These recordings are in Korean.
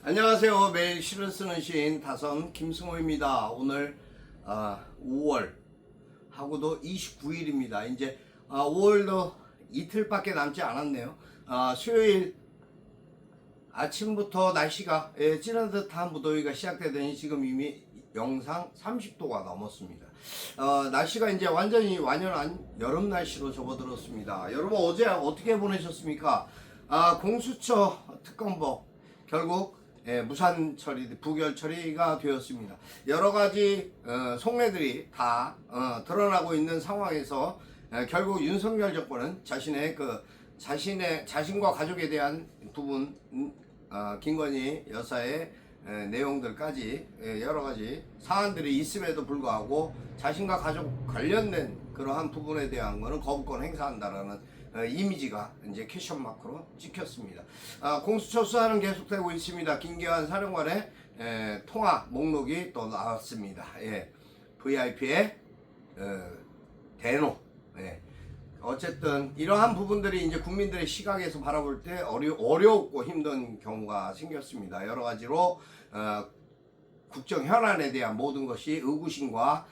안녕하세요. 매일 시를 쓰는 시인 다선 김승호입니다. 오늘 아, 5월 하고도 29일입니다. 이제 아, 5월도 이틀밖에 남지 않았네요. 아, 수요일 아침부터 날씨가 예, 찌는 듯한 무더위가 시작되더니 지금 이미 영상 30도가 넘었습니다. 어, 날씨가 이제 완전히 완연한 여름 날씨로 접어들었습니다. 여러분 어제 어떻게 보내셨습니까? 아, 공수처 특검법 결국 예, 무산 처리, 부결 처리가 되었습니다. 여러 가지 어, 속내들이 다 어, 드러나고 있는 상황에서 에, 결국 윤석열 정권은 자신의 그 자신의 자신과 가족에 대한 부분 음, 어, 김건희 여사의 에, 내용들까지 에, 여러 가지 사안들이 있음에도 불구하고 자신과 가족 관련된 그러한 부분에 대한 거는 거부권 행사한다라는 어, 이미지가 이제 캐션 마크로 찍혔습니다. 아, 공수처 수사는 계속되고 있습니다. 김기환 사령관의 에, 통화 목록이 또 나왔습니다. 예. VIP의 어, 대노. 예. 어쨌든 이러한 부분들이 이제 국민들의 시각에서 바라볼 때 어려, 어렵고 힘든 경우가 생겼습니다. 여러 가지로 어, 국정 현안에 대한 모든 것이 의구심과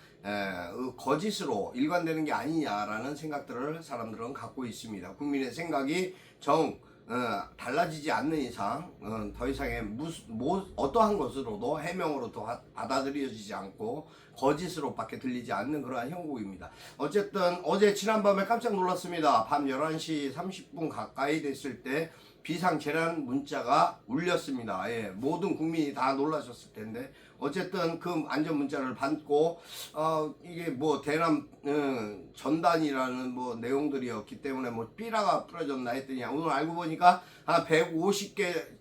거짓으로 일관되는 게 아니냐라는 생각들을 사람들은 갖고 있습니다. 국민의 생각이 정 어, 달라지지 않는 이상 어, 더 이상의 무슨 뭐, 어떠한 것으로도 해명으로 도 하- 받아들여지지 않고 거짓으로밖에 들리지 않는 그러한 형국입니다. 어쨌든 어제 지난밤에 깜짝 놀랐습니다. 밤 11시 30분 가까이 됐을 때 비상재난 문자가 울렸습니다. 예, 모든 국민이 다 놀라셨을 텐데 어쨌든 그 안전 문자를 받고 어, 이게 뭐 대남 어, 전단이라는 뭐 내용들이었기 때문에 뭐 삐라가 부러졌나 했더니 오늘 알고 보니까 한 150개 에,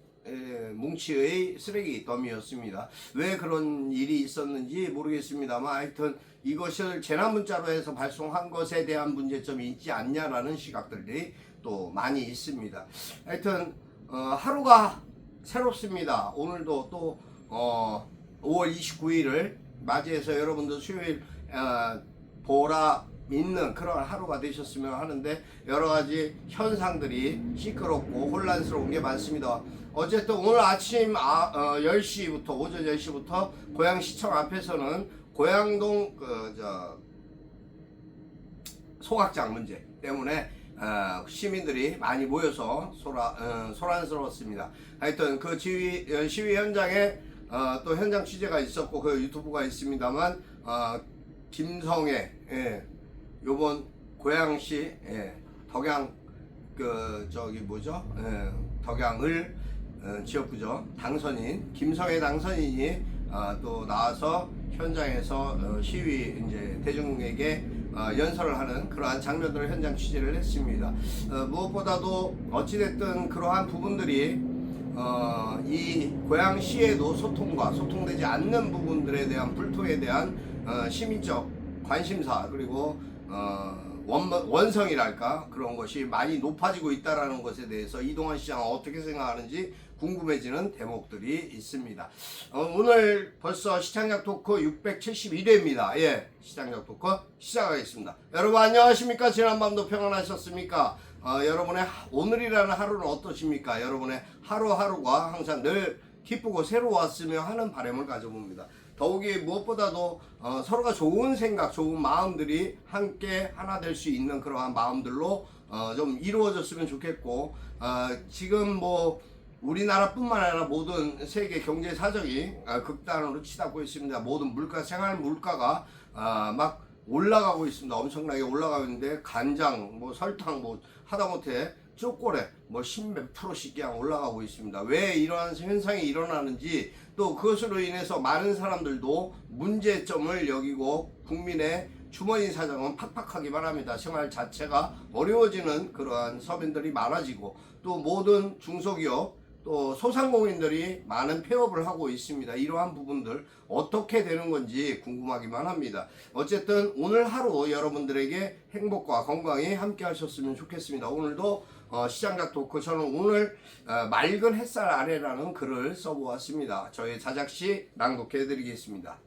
뭉치의 쓰레기 더미였습니다. 왜 그런 일이 있었는지 모르겠습니다만 하여튼 이것을 재난 문자로 해서 발송한 것에 대한 문제점이 있지 않냐라는 시각들이 또 많이 있습니다. 하여튼 어, 하루가 새롭습니다. 오늘도 또 어, 5월 29일을 맞이해서 여러분들 수요일 어, 보라 있는 그런 하루가 되셨으면 하는데 여러 가지 현상들이 시끄럽고 혼란스러운 게 많습니다. 어쨌든 오늘 아침 아, 어, 10시부터 오전 10시부터 고양시청 앞에서는 고양동 그저 소각장 문제 때문에 어, 시민들이 많이 모여서 소라, 어, 소란스러웠습니다. 하여튼 그 지휘, 어, 시위 현장에 어, 또 현장 취재가 있었고 그 유튜브가 있습니다만 어, 김성애 예, 요번 고양시 예, 덕양 그 저기 뭐죠 예, 덕양을 어, 지역구죠 당선인 김성애 당선인이 어, 또 나와서 현장에서 어, 시위 이제 대중에게 어, 연설을 하는 그러한 장면들을 현장 취재를 했습니다. 어, 무엇보다도 어찌됐든 그러한 부분들이 어, 이 고양시에도 소통과 소통되지 않는 부분들에 대한 불토에 대한 어, 시민적 관심사 그리고 어, 원, 원성이랄까 그런 것이 많이 높아지고 있다라는 것에 대해서 이동환 시장은 어떻게 생각하는지 궁금해지는 대목들이 있습니다. 어, 오늘 벌써 시장약 토크 671회입니다. 예, 시장약 토크 시작하겠습니다. 여러분 안녕하십니까? 지난밤도 평안하셨습니까? 어, 여러분의 하- 오늘이라는 하루는 어떠십니까? 여러분의 하루하루가 항상 늘 기쁘고 새로웠으며 하는 바람을 가져봅니다. 더욱이 무엇보다도 어, 서로가 좋은 생각, 좋은 마음들이 함께 하나 될 수 있는 그러한 마음들로 어, 좀 이루어졌으면 좋겠고 어, 지금 뭐 우리나라뿐만 아니라 모든 세계 경제 사정이 어, 극단으로 치닫고 있습니다. 모든 물가, 생활 물가가 어, 막 올라가고 있습니다. 엄청나게 올라가고 있는데 간장, 뭐 설탕, 뭐 하다못해 초콜릿 뭐 십몇 프로씩 그냥 올라가고 있습니다. 왜 이러한 현상이 일어나는지 또 그것으로 인해서 많은 사람들도 문제점을 여기고 국민의 주머니 사정은 팍팍하기만 합니다. 생활 자체가 어려워지는 그러한 서민들이 많아지고 또 모든 중소기업 또 소상공인들이 많은 폐업을 하고 있습니다. 이러한 부분들 어떻게 되는 건지 궁금하기만 합니다. 어쨌든 오늘 하루 여러분들에게 행복과 건강이 함께 하셨으면 좋겠습니다. 오늘도 어, 시장작 토크 저는 오늘 어, 맑은 햇살 아래라는 글을 써보았습니다. 저의 자작시 낭독해 드리겠습니다.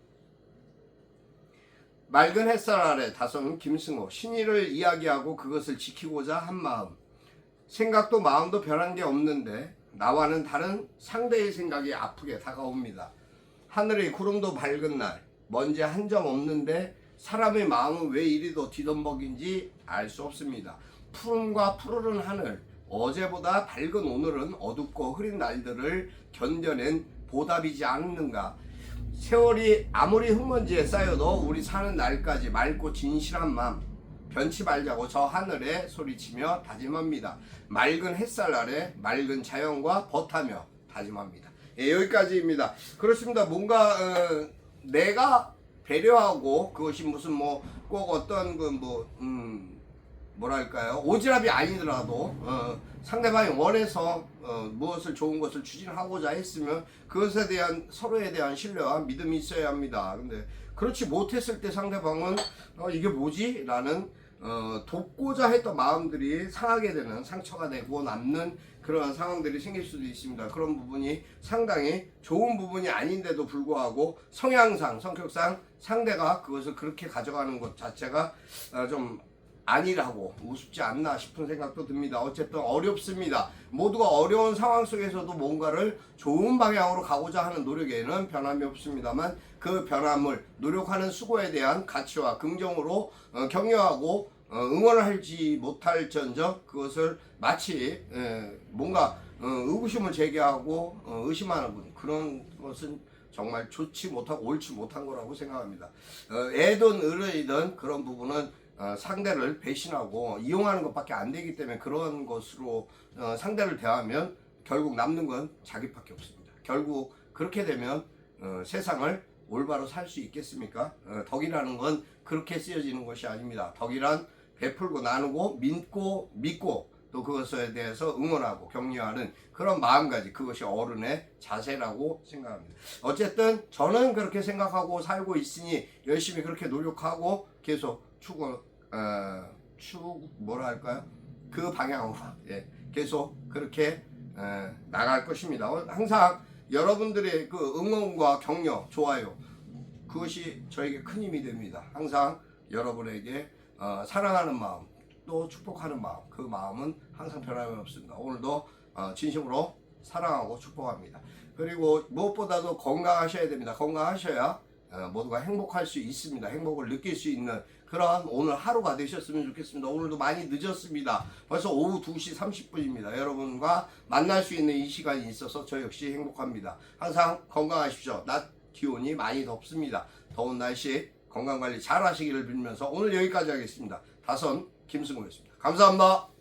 맑은 햇살 아래 다솜 김승호 신의를 이야기하고 그것을 지키고자 한 마음 생각도 마음도 변한 게 없는데 나와는 다른 상대의 생각이 아프게 다가옵니다. 하늘의 구름도 밝은 날, 먼지 한 점 없는데 사람의 마음은 왜 이리도 뒤덤벅인지 알 수 없습니다. 푸른과 푸르른 하늘, 어제보다 밝은 오늘은 어둡고 흐린 날들을 견뎌낸 보답이지 않는가. 세월이 아무리 흙먼지에 쌓여도 우리 사는 날까지 맑고 진실한 마음 변치 말자고 저 하늘에 소리치며 다짐합니다. 맑은 햇살 아래 맑은 자연과 벗하며 다짐합니다. 예, 여기까지입니다. 그렇습니다. 뭔가 어, 내가 배려하고 그것이 무슨 뭐 꼭 어떤 그뭐 음, 뭐랄까요 오지랖이 아니더라도 어, 상대방이 원해서 어, 무엇을 좋은 것을 추진하고자 했으면 그것에 대한 서로에 대한 신뢰와 믿음이 있어야 합니다. 근데 그렇지 못했을 때 상대방은 어, 이게 뭐지? 라는 어, 돕고자 했던 마음들이 상하게 되는 상처가 되고 남는 그러한 상황들이 생길 수도 있습니다. 그런 부분이 상당히 좋은 부분이 아닌데도 불구하고 성향상, 성격상 상대가 그것을 그렇게 가져가는 것 자체가 어, 좀 아니라고 우습지 않나 싶은 생각도 듭니다. 어쨌든 어렵습니다. 모두가 어려운 상황 속에서도 뭔가를 좋은 방향으로 가고자 하는 노력에는 변함이 없습니다만 그 변함을 노력하는 수고에 대한 가치와 긍정으로 어, 격려하고 어, 응원을 할지 못할 전적 그것을 마치 에, 뭔가 어, 의구심을 제기하고 어, 의심하는 분 그런 것은 정말 좋지 못하고 옳지 못한 거라고 생각합니다. 어, 애든 어른이든 그런 부분은 어, 상대를 배신하고 이용하는 것밖에 안 되기 때문에 그런 것으로 어, 상대를 대하면 결국 남는 건 자기밖에 없습니다. 결국 그렇게 되면 어, 세상을 올바로 살 수 있겠습니까? 어, 덕이라는 건 그렇게 쓰여지는 것이 아닙니다. 덕이란 베풀고 나누고 믿고 믿고 또 그것에 대해서 응원하고 격려하는 그런 마음가짐 그것이 어른의 자세라고 생각합니다. 어쨌든 저는 그렇게 생각하고 살고 있으니 열심히 그렇게 노력하고 계속 추구 어, 추구 뭐라 할까요? 그 방향으로 예, 계속 그렇게 에, 나갈 것입니다. 어, 항상 여러분들의 그 응원과 격려, 좋아요 그것이 저에게 큰 힘이 됩니다. 항상 여러분에게 어, 사랑하는 마음 또 축복하는 마음 그 마음은 항상 변함이 없습니다. 오늘도 어, 진심으로 사랑하고 축복합니다. 그리고 무엇보다도 건강하셔야 됩니다. 건강하셔야 어, 모두가 행복할 수 있습니다. 행복을 느낄 수 있는 그런 오늘 하루가 되셨으면 좋겠습니다. 오늘도 많이 늦었습니다. 벌써 오후 2시 30분입니다. 여러분과 만날 수 있는 이 시간이 있어서 저 역시 행복합니다. 항상 건강하십시오. 낮 기온이 많이 덥습니다. 더운 날씨 건강관리 잘 하시기를 빌면서 오늘 여기까지 하겠습니다. 다선 김승우였습니다. 감사합니다.